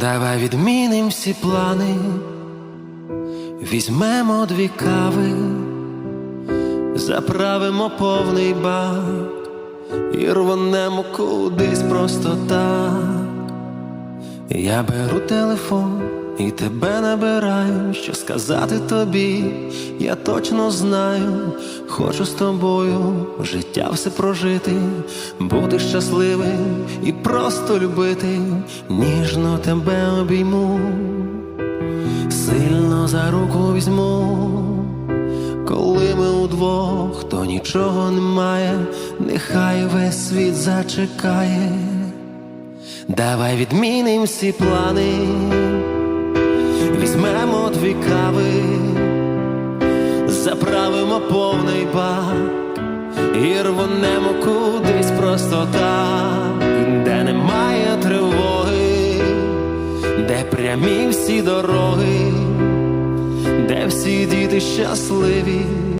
Давай відміним всі плани, візьмемо дві кави, заправимо повний бак. І рванемо кудись просто так. Я беру телефон і тебе набираю, що сказати тобі, я точно знаю, хочу з тобою життя все прожити, бути щасливим і просто любити, ніжно тебе обійму, сильно за руку візьму. Коли ми удвох, то нічого немає, нехай весь світ зачекає. Давай відміним всі плани, візьмемо дві кави, заправимо повний бак і рвонемо кудись просто так, де немає тривоги, де прямі всі дороги, де всі діти щасливі.